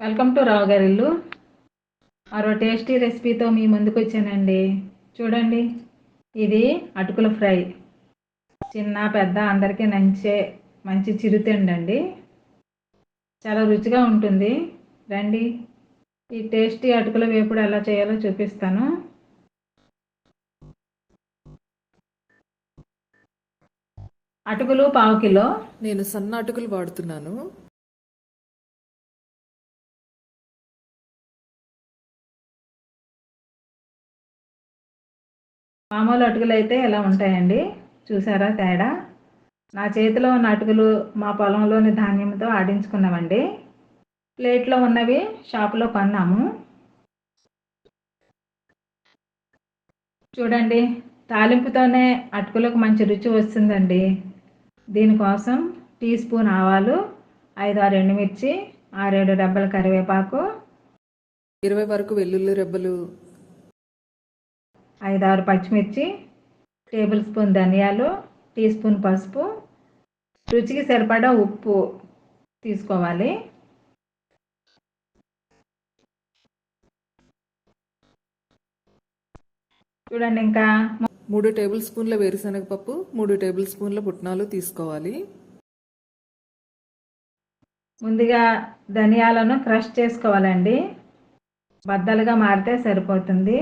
Welcome to రావు గారిల్లు. మరో tasty రెసిపీతో మీ ముందుకు వచ్చానండి. చూడండి ఇది అటుకుల ఫ్రై. చిన్న పెద్ద అందరికీ నంచే మంచి చిరుతిండండి చాలా రుచిగా ఉంటుంది. రండి ఈ టేస్టీ అటుకుల వేపుడు ఎలా చేయాలో చూపిస్తాను. అటుకులు పావు కిలో. నేను సన్న అటుకులు వాడుతున్నాను. మామూలు అటుకులు అయితే ఇలా ఉంటాయండి? చూసారా తేడా? నా చేతిలో ఉన్న అటుకులు మా పొలంలోని ధాన్యంతో ఆడించుకున్నామండి. ప్లేట్లో ఉన్నవి షాపులో కొన్నాము. చూడండి తాలింపుతోనే అటుకులకు మంచి రుచి వస్తుందండి. దీనికోసం టీ స్పూన్ ఆవాలు ఐదు ఆరు ఎండుమిర్చి ఆరేడు రెబ్బల కరివేపాకు ఇరవై వరకు వెల్లుల్లి రెబ్బలు ఐదారు పచ్చిమిర్చి టేబుల్ స్పూన్ ధనియాలు టీ స్పూన్ పసుపు. రుచికి సరిపడా ఉప్పు తీసుకోవాలి. చూడండి ఇంకా మూడు టేబుల్ స్పూన్ల వేరుశనగ పప్పు మూడు టేబుల్ స్పూన్ల పుట్నాలు తీసుకోవాలి. ముందుగా ధనియాలను క్రష్ చేసుకోవాలండి. బద్దలుగా మారితే సరిపోతుంది.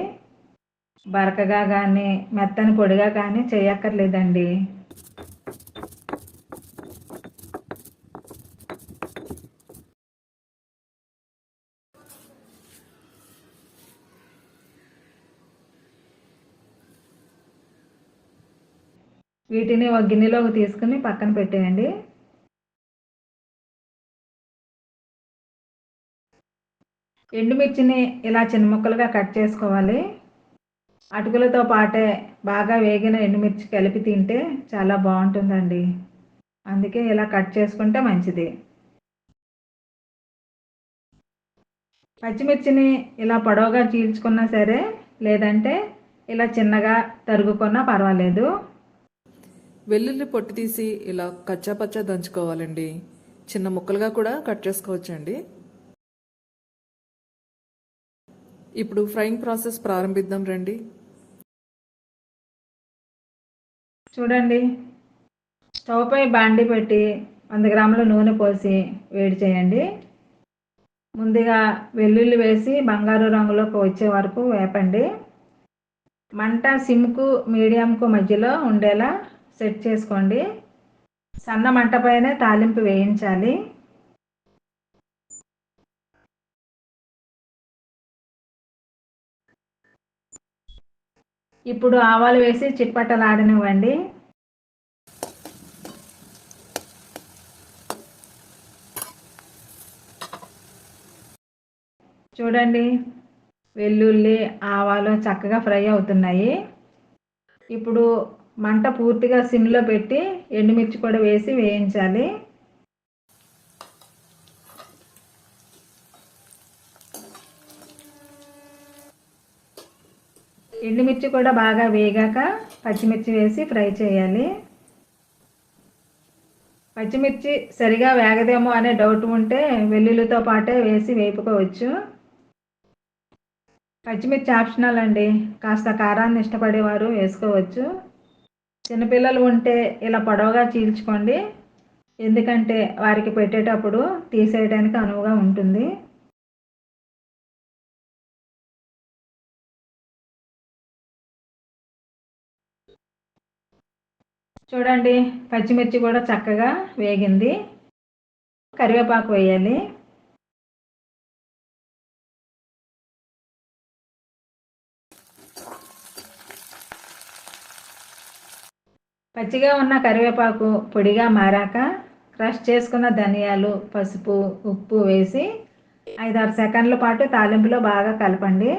బరకగా కానీ మెత్తని పొడిగా కానీ చేయక్కర్లేదండి. వీటిని ఒక గిన్నెలోకి తీసుకుని పక్కన పెట్టేయండి. ఎండుమిర్చిని ఇలా చిన్న ముక్కలుగా కట్ చేసుకోవాలి. అటుకులతో పాటే బాగా వేగిన ఎండుమిర్చి కలిపి తింటే చాలా బాగుంటుందండి. అందుకే ఇలా కట్ చేసుకుంటే మంచిది. పచ్చిమిర్చిని ఇలా పొడవుగా చీల్చుకున్నా సరే లేదంటే ఇలా చిన్నగా తరుగుకున్నా పర్వాలేదు. వెల్లుల్లి పొట్టు తీసి ఇలా కచ్చాపచ్చా దంచుకోవాలండి. చిన్న ముక్కలుగా కూడా కట్ చేసుకోవచ్చండి. ఇప్పుడు ఫ్రైయింగ్ ప్రాసెస్ ప్రారంభిద్దాం రండి. చూడండి. స్టవ్ పై బాండి పెట్టి వంద గ్రాముల నూనె పోసి వేడి చేయండి. ముందుగా వెల్లుల్లి వేసి బంగారు రంగులోకి వచ్చే వరకు వేపండి. మంట సిమ్కు మీడియంకు మధ్యలో ఉండేలా సెట్ చేసుకోండి. సన్న మంట పైనే తాలింపు వేయించాలి. ఇప్పుడు ఆవాలు వేసి చిట్పట్టలాడనివ్వండి. చూడండి వెల్లుల్లి ఆవాలు చక్కగా ఫ్రై అవుతున్నాయి. ఇప్పుడు మంట పూర్తిగా సిమ్లో పెట్టి ఎండుమిర్చి కూడా వేసి వేయించాలి. ఎండుమిర్చి కూడా బాగా వేగాక పచ్చిమిర్చి వేసి ఫ్రై చేయాలి. పచ్చిమిర్చి సరిగా వేగదేమో అనే డౌట్ ఉంటే వెల్లుల్లితో పాటే వేసి వేపుకోవచ్చు. పచ్చిమిర్చి ఆప్షనల్ అండి. కాస్త కారాన్ని ఇష్టపడేవారు వేసుకోవచ్చు. చిన్నపిల్లలు ఉంటే ఇలా పొడవుగా చీల్చుకోండి. ఎందుకంటే వారికి పెట్టేటప్పుడు తీసేయడానికి అనువుగా ఉంటుంది. చూడండి పచ్చిమిర్చి కూడా చక్కగా వేగింది. కరివేపాకు వేయాలి. పచ్చిగా ఉన్న కరివేపాకు పొడిగా మారాక క్రష్ చేసుకున్న ధనియాలు పసుపు ఉప్పు వేసి ఐదారు సెకండ్ల పాటు తాలింపులో బాగా కలపండి.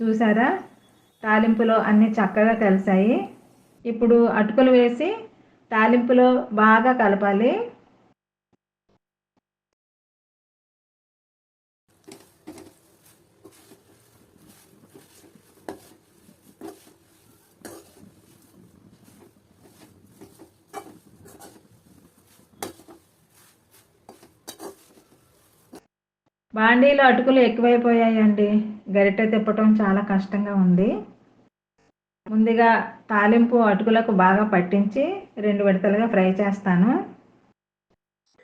చూసారా? తాలింపులో అన్నీ చక్కగా కలిసాయి. ఇప్పుడు అటుకులు వేసి తాలింపులో బాగా కలపాలి. బాండీలో అటుకులు ఎక్కువైపోయాయండి. గరిటె తిప్పటం చాలా కష్టంగా ఉంది. ముందుగా తాలింపు అటుకులకు బాగా పట్టించి రెండు విడతలుగా ఫ్రై చేస్తాను.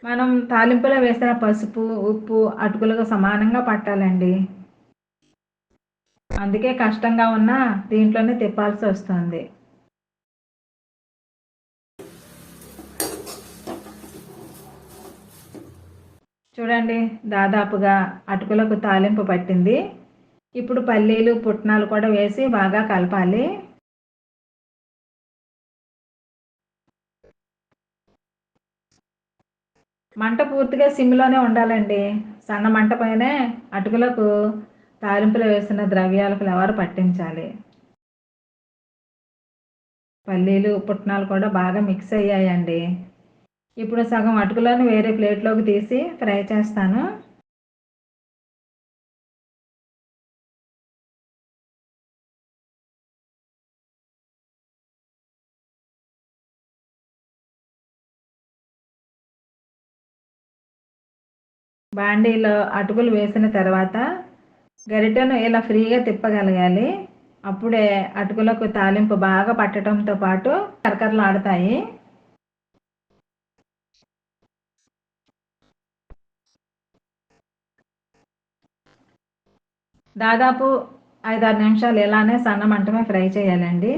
మనం తాలింపులో వేసిన పసుపు ఉప్పు అటుకులకు సమానంగా పట్టాలండి. అందుకే కష్టంగా ఉన్న దీంట్లోనే తిప్పాల్సి వస్తుంది. చూడండి దాదాపుగా అటుకులకు తాలింపు పట్టింది. ఇప్పుడు పల్లీలు పుట్నాలు కూడా వేసి బాగా కలపాలి. మంట పూర్తిగా సిమ్లోనే ఉండాలండి. సన్న మంట పైనే అటుకులకు తాలింపులో వేసిన ద్రవ్యాల ఫ్లేవర్ పట్టించాలి? పల్లీలు పుట్నాలు కూడా బాగా మిక్స్ అయ్యాయండి. ఇప్పుడు సగం అటుకులను వేరే ప్లేట్లోకి తీసి ఫ్రై చేస్తాను. బాండీలో అటుకులు వేసిన తర్వాత గరిటెను ఇలా ఫ్రీగా తిప్పగలగాలి. అప్పుడే అటుకులకు తాలింపు బాగా పట్టడంతో పాటు కరకరలు ఆడతాయి. దాదాపు ఐదారు నిమిషాలు ఇలానే సన్న మంటమే ఫ్రై చేయాలండి.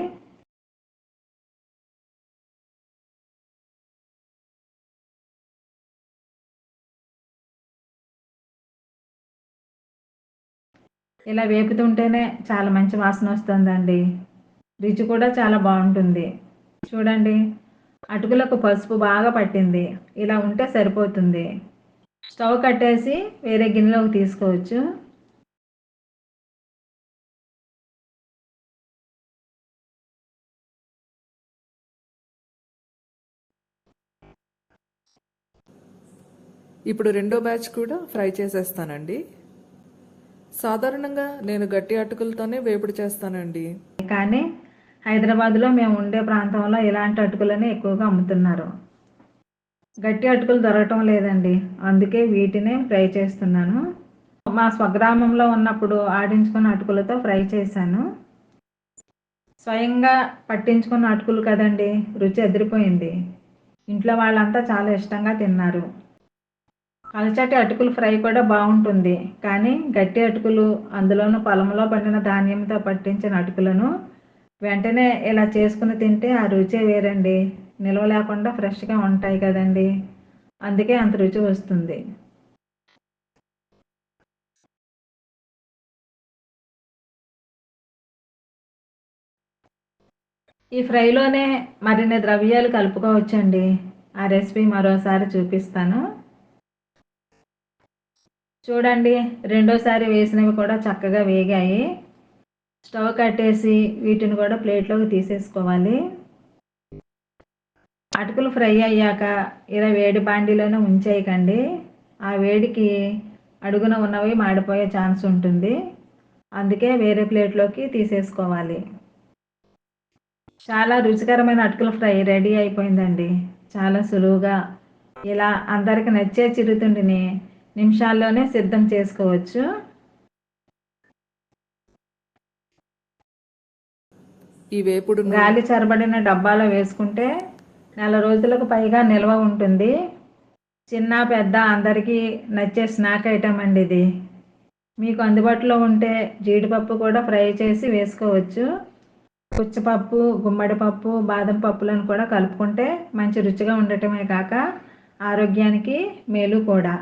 ఇలా వేపుతుంటేనే చాలా మంచి వాసన వస్తుందండి. రుచి కూడా చాలా బాగుంటుంది. చూడండి అటుకులకు పసుపు బాగా పట్టింది. ఇలా ఉంటే సరిపోతుంది. స్టవ్ కట్టేసి వేరే గిన్నెలోకి తీసుకోవచ్చు. ఇప్పుడు రెండో బ్యాచ్ కూడా ఫ్రై చేసేస్తానండి. సాధారణంగా నేను గట్టి అటుకులతోనే వేపుడు చేస్తానండి. కానీ హైదరాబాద్లో మేము ఉండే ప్రాంతంలో ఇలాంటి అటుకులనే ఎక్కువగా అమ్ముతున్నారు. గట్టి అటుకులు దొరకటం లేదండి. అందుకే వీటినే ఫ్రై చేస్తున్నాను. మా స్వగ్రామంలో ఉన్నప్పుడు ఆడించుకున్న అటుకులతో ఫ్రై చేశాను. స్వయంగా పట్టించుకున్న అటుకులు కదండి రుచి ఎదిరిపోయింది. ఇంట్లో వాళ్ళంతా చాలా ఇష్టంగా తిన్నారు. అలచటి అటుకులు ఫ్రై కూడా బాగుంటుంది. కానీ గట్టి అటుకులు అందులోనూ పొలంలో పండిన ధాన్యంతో పట్టించిన అటుకులను వెంటనే ఇలా చేసుకుని తింటే ఆ రుచే వేరండి. నిల్వ లేకుండా ఫ్రెష్గా ఉంటాయి కదండి. అందుకే అంత రుచి వస్తుంది. ఈ ఫ్రైలోనే మరిన్ని ద్రవ్యాలు కలుపుకోవచ్చండి. ఆ రెసిపీ మరోసారి చూపిస్తాను. చూడండి రెండోసారి వేసినవి కూడా చక్కగా వేగాయి. స్టవ్ కట్టేసి వీటిని కూడా ప్లేట్లోకి తీసేసుకోవాలి. అటుకులు ఫ్రై అయ్యాక ఇలా వేడి బాండీలోనే ఉంచేయకండి. ఆ వేడికి అడుగున ఉన్నవి మాడిపోయే ఛాన్స్ ఉంటుంది. అందుకే వేరే ప్లేట్లోకి తీసేసుకోవాలి. చాలా రుచికరమైన అటుకుల ఫ్రై రెడీ అయిపోయిందండి. చాలా సులువుగా. ఇలా అందరికి నచ్చే చిరుతుండిని నిమిషాల్లోనే సిద్ధం చేసుకోవచ్చు. ఈ వేపుడు గాలి చరబడిన డబ్బాలో వేసుకుంటే నెల రోజులకు పైగా నిల్వ ఉంటుంది. చిన్న పెద్ద అందరికీ నచ్చే స్నాక్ ఐటమ్ అండి ఇది. మీకు అందుబాటులో ఉంటే జీడిపప్పు కూడా ఫ్రై చేసి వేసుకోవచ్చు. పుచ్చపప్పు గుమ్మడి పప్పు బాదం పప్పులను కూడా కలుపుకుంటే మంచి రుచిగా ఉండటమే కాక ఆరోగ్యానికి మేలు కూడా.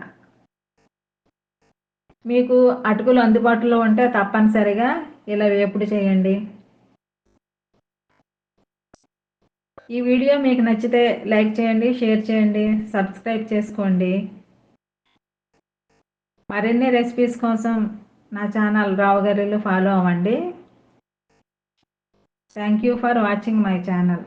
మీకు అటుకులు అందుబాటులో ఉంటే తప్పనిసరిగా ఇలా వేపుడు చేయండి. ఈ వీడియో మీకు నచ్చితే లైక్ చేయండి షేర్ చేయండి సబ్స్క్రైబ్ చేసుకోండి. మరిన్ని రెసిపీస్ కోసం నా ఛానల్ రావు గారిలో ఫాలో అవ్వండి. Thank you for watching my channel